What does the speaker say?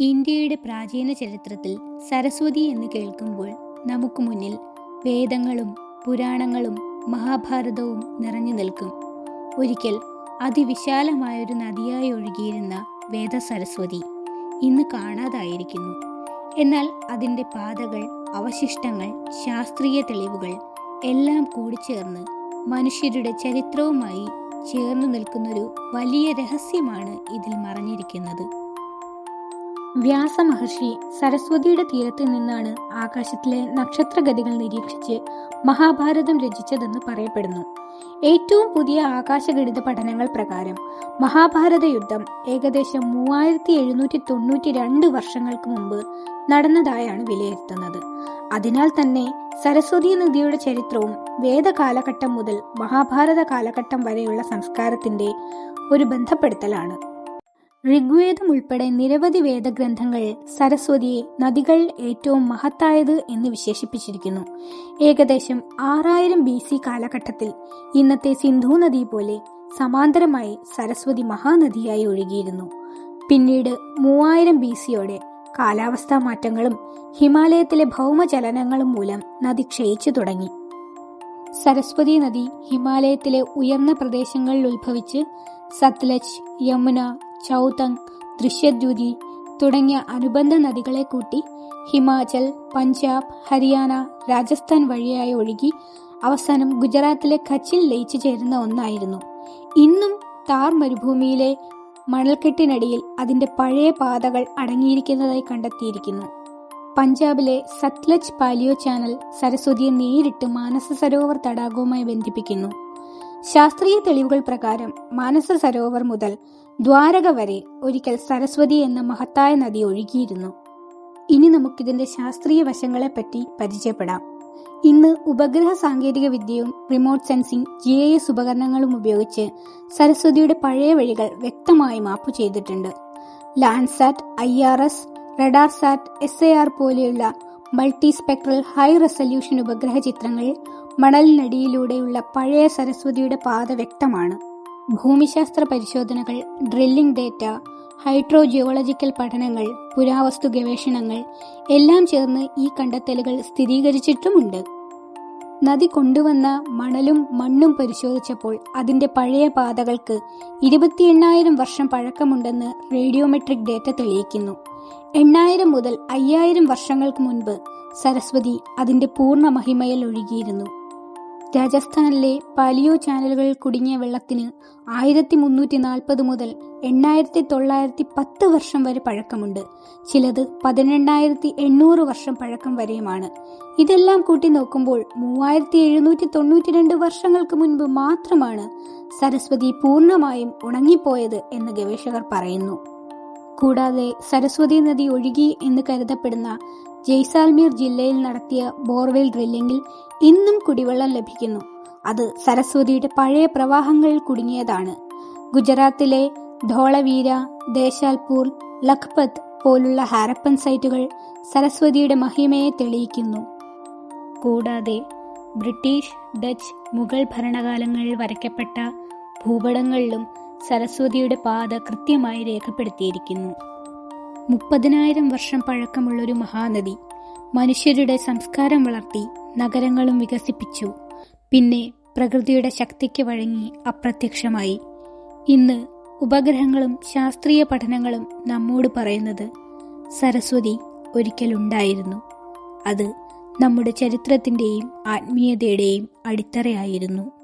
ഇന്ത്യയുടെ പ്രാചീന ചരിത്രത്തിൽ സരസ്വതി എന്ന് കേൾക്കുമ്പോൾ നമുക്ക് മുന്നിൽ വേദങ്ങളും പുരാണങ്ങളും മഹാഭാരതവും നിറഞ്ഞു നിൽക്കും. ഒരിക്കൽ അതിവിശാലമായൊരു നദിയായി ഒഴുകിയിരുന്ന വേദ സരസ്വതി ഇന്ന് കാണാതായിരിക്കുന്നു. എന്നാൽ അതിന്റെ പാതകൾ അവശിഷ്ടങ്ങൾ ശാസ്ത്രീയ തെളിവുകൾ എല്ലാം കൂടി ചേർന്ന് മനുഷ്യരുടെ ചരിത്രവുമായി ചേർന്നു നിൽക്കുന്നൊരു വലിയ രഹസ്യമാണ് ഇതിൽ മറഞ്ഞിരിക്കുന്നത്. വ്യാസമഹർഷി സരസ്വതിയുടെ തീരത്ത് നിന്നാണ് ആകാശത്തിലെ നക്ഷത്രഗതികൾ നിരീക്ഷിച്ച് മഹാഭാരതം രചിച്ചതെന്ന് പറയപ്പെടുന്നു. ഏറ്റവും പുതിയ ആകാശഗണിത പഠനങ്ങൾ പ്രകാരം മഹാഭാരത യുദ്ധം ഏകദേശം മൂവായിരത്തി എഴുന്നൂറ്റി തൊണ്ണൂറ്റി രണ്ട് വർഷങ്ങൾക്ക് മുമ്പ് നടന്നതായാണ് വിലയിരുത്തുന്നത്. അതിനാൽ തന്നെ സരസ്വതി നദിയുടെ ചരിത്രവും വേദകാലഘട്ടം മുതൽ മഹാഭാരത കാലഘട്ടം വരെയുള്ള സംസ്കാരത്തിന്റെ ഒരു ബന്ധപ്പെടുത്തലാണ്. ഋഗ്വേദം ഉൾപ്പെടെ നിരവധി വേദഗ്രന്ഥങ്ങൾ സരസ്വതിയെ നദികൾ ഏറ്റവും മഹത്തായത് എന്ന് വിശേഷിപ്പിച്ചിരിക്കുന്നു. ഏകദേശം ആറായിരം ബി സി കാലഘട്ടത്തിൽ ഇന്നത്തെ സിന്ധു നദി പോലെ സമാന്തരമായി സരസ്വതി മഹാനദിയായി ഒഴുകിയിരുന്നു. പിന്നീട് മൂവായിരം ബി സിയോടെ കാലാവസ്ഥാ മാറ്റങ്ങളും ഹിമാലയത്തിലെ ഭൗമചലനങ്ങളും മൂലം നദി ക്ഷയിച്ചു തുടങ്ങി. സരസ്വതി നദി ഹിമാലയത്തിലെ ഉയർന്ന പ്രദേശങ്ങളിൽ ഉത്ഭവിച്ച് സത്ലജ് യമുന ചൗതങ് ദൃശ്യദ്യുതി തുടങ്ങിയ അനുബന്ധ നദികളെ കൂട്ടി ഹിമാചൽ പഞ്ചാബ് ഹരിയാന രാജസ്ഥാൻ വഴിയായി ഒഴുകി അവസാനം ഗുജറാത്തിലെ കച്ചിൽ ലയിച്ചു ചേരുന്ന ഒന്നായിരുന്നു. ഇന്നും താർ മരുഭൂമിയിലെ മണൽക്കെട്ടിനടിയിൽ അതിന്റെ പഴയ പാതകൾ അടങ്ങിയിരിക്കുന്നതായി കണ്ടെത്തിയിരിക്കുന്നു. പഞ്ചാബിലെ സത്ലജ് പാലിയോ ചാനൽ സരസ്വതിയെ നേരിട്ട് മാനസ സരോവർ തടാകവുമായി ബന്ധിപ്പിക്കുന്നു. ശാസ്ത്രീയ തെളിവുകൾ പ്രകാരം മാനസ സരോവർ മുതൽ ദ്വാരക വരെ ഒരിക്കൽ സരസ്വതി എന്ന മഹത്തായ നദി ഒഴുകിയിരുന്നു. ഇനി നമുക്കിതിന്റെ ശാസ്ത്രീയ വശങ്ങളെപ്പറ്റി പരിചയപ്പെടാം. ഇന്ന് ഉപഗ്രഹ സാങ്കേതിക വിദ്യയും remote sensing G I S ഉപകരണങ്ങളും ഉപയോഗിച്ച് സരസ്വതിയുടെ പഴയ വഴികൾ വ്യക്തമായി മാപ്പ് ചെയ്തിട്ടുണ്ട്. Landsat I R S radar sat S A R പോലെയുള്ള മൾട്ടി സ്പെക്ട്രൽ ഹൈ റെസല്യൂഷൻ ഉപഗ്രഹ ചിത്രങ്ങൾ മണലിനടിയിലൂടെയുള്ള പഴയ സരസ്വതിയുടെ പാത വ്യക്തമാണ്. ഭൂമിശാസ്ത്ര പരിശോധനകൾ ഡ്രില്ലിംഗ് ഡേറ്റ ഹൈഡ്രോജിയോളജിക്കൽ പഠനങ്ങൾ പുരാവസ്തു ഗവേഷണങ്ങൾ എല്ലാം ചേർന്ന് ഈ കണ്ടെത്തലുകൾ സ്ഥിരീകരിച്ചിട്ടുമുണ്ട്. നദി കൊണ്ടുവന്ന മണലും മണ്ണും പരിശോധിച്ചപ്പോൾ അതിന്റെ പഴയ പാതകൾക്ക് ഇരുപത്തി എണ്ണായിരം വർഷം പഴക്കമുണ്ടെന്ന് റേഡിയോമെട്രിക് ഡേറ്റ തെളിയിക്കുന്നു. എണ്ണായിരം മുതൽ അയ്യായിരം വർഷങ്ങൾക്ക് മുൻപ് സരസ്വതി അതിന്റെ പൂർണ മഹിമയിൽ ഒഴുകിയിരുന്നു. രാജസ്ഥാനിലെ പാലിയോ ചാനലുകളിൽ കുടുങ്ങിയ വെള്ളത്തിന് ആയിരത്തി മുന്നൂറ്റി നാൽപ്പത് മുതൽ എണ്ണായിരത്തി തൊള്ളായിരത്തി പത്ത് വർഷം വരെ പഴക്കമുണ്ട്. ചിലത് പതിനെണ്ണായിരത്തി എണ്ണൂറ് വർഷം പഴക്കം വരെയുമാണ്. ഇതെല്ലാം കൂട്ടി നോക്കുമ്പോൾ മൂവായിരത്തി എഴുന്നൂറ്റി തൊണ്ണൂറ്റി രണ്ട് വർഷങ്ങൾക്ക് മുൻപ് മാത്രമാണ് സരസ്വതി പൂർണമായും ഉണങ്ങിപ്പോയത് എന്ന് ഗവേഷകർ പറയുന്നു. കൂടാതെ സരസ്വതി നദി ഒഴുകി എന്ന് കരുതപ്പെടുന്ന ജയ്സാൽമീർ ജില്ലയിൽ നടത്തിയ ബോർവെൽ ഡ്രില്ലിംഗിൽ ഇന്നും കുടിവെള്ളം ലഭിക്കുന്നു. അത് സരസ്വതിയുടെ പഴയ പ്രവാഹങ്ങളിൽ കുടുങ്ങിയതാണ്. ഗുജറാത്തിലെ ധോളവീര ദേശാൽപൂർ ലഖ്പത് പോലുള്ള ഹാരപ്പൻ സൈറ്റുകൾ സരസ്വതിയുടെ മഹിമയെ തെളിയിക്കുന്നു. കൂടാതെ ബ്രിട്ടീഷ് ഡച്ച് മുഗൾ ഭരണകാലങ്ങളിൽ വരയ്ക്കപ്പെട്ട ഭൂപടങ്ങളിലും സരസ്വതിയുടെ പാത കൃത്യമായി രേഖപ്പെടുത്തിയിരിക്കുന്നു. മുപ്പതിനായിരം വർഷം പഴക്കമുള്ളൊരു മഹാനദി മനുഷ്യരുടെ സംസ്കാരം വളർത്തി നഗരങ്ങളും വികസിപ്പിച്ചു. പിന്നെ പ്രകൃതിയുടെ ശക്തിക്ക് വഴങ്ങി അപ്രത്യക്ഷമായി. ഇന്ന് ഉപഗ്രഹങ്ങളും ശാസ്ത്രീയ പഠനങ്ങളും നമ്മോട് പറയുന്നത് സരസ്വതി ഒരിക്കലുണ്ടായിരുന്നു. അത് നമ്മുടെ ചരിത്രത്തിന്റെയും ആത്മീയതയുടെയും അടിത്തറയായിരുന്നു.